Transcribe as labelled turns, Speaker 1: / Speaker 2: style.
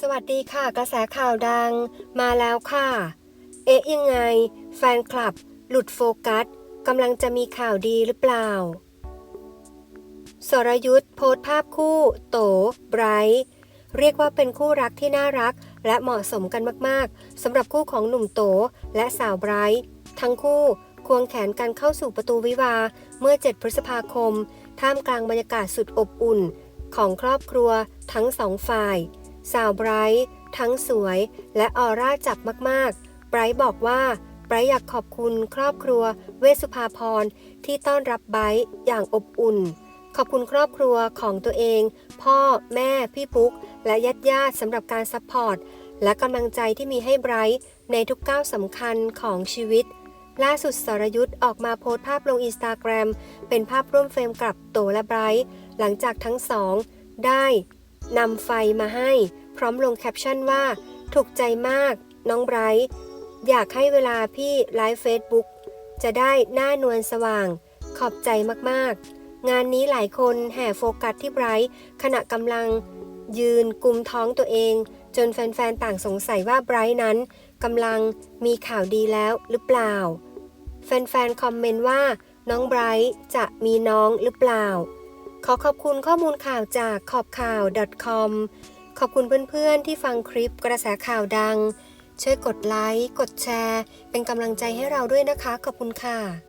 Speaker 1: สวัสดีค่ะกระแสข่าวดังมาแล้วค่ะ เอ๊ะยังไง แฟนคลับ หลุดโฟกัสกำลังจะมีข่าวดีหรือเปล่า สรยุทธ์โพสต์ภาพคู่ โตไบรท์เรียกว่าเป็นคู่รักที่น่ารัก และเหมาะสมกันมากๆสำหรับคู่ของหนุ่มโตและสาวไบรท์ทั้งคู่ควงแขนกันเข้าสู่ประตูวิวาเมื่อ 7 พฤษภาคม ท่ามกลางบรรยากาศสุดอบอุ่น ของครอบครัวทั้งสองฝ่าย สาวไบรท์ทั้งสวยและออร่าจับมากๆ ไบรท์บอกว่าไบรท์อยากขอบคุณครอบครัว เวสุภาพรที่ต้อนรับไบรท์อย่างอบอุ่น ขอบคุณครอบครัวของตัวเอง พ่อแม่พี่ปุ๊ก และญาติญาติๆสำหรับการซัพพอร์ตและกำลังใจที่มีให้ไบรท์ในทุกก้าวสำคัญของชีวิต ล่าสุดสรยุทธ์ออกมาโพสต์ภาพลงอินสตาแกรมเป็นภาพร่วมเฟรมกับโตและไบรท์หลังจากทั้งสองได้ นำไฟมาให้ พร้อมลงแคปชั่นว่า ถูกใจมาก น้องไบรท์อยากให้เวลาพี่ไลฟ์เฟซบุ๊กจะได้หน้านวลสว่าง ขอบใจมากๆ งานนี้หลายคนแห่โฟกัสที่ไบรท์ขณะกำลัง ยืนกุมท้องตัวเอง จนแฟนๆ ต่างสงสัยว่าไบรท์นั้นกำลังมีข่าวดีแล้วหรือเปล่า แฟนๆ คอมเมนต์ว่า น้องไบรท์จะมีน้องหรือเปล่า ขอขอบคุณข้อมูลข่าวจากขอบข่าว .com ขอบคุณเพื่อนๆที่ฟังคลิปกระแสข่าวดัง ช่วยกดไลค์ กดแชร์ เป็นกำลังใจให้เราด้วยนะคะ ขอบคุณค่ะ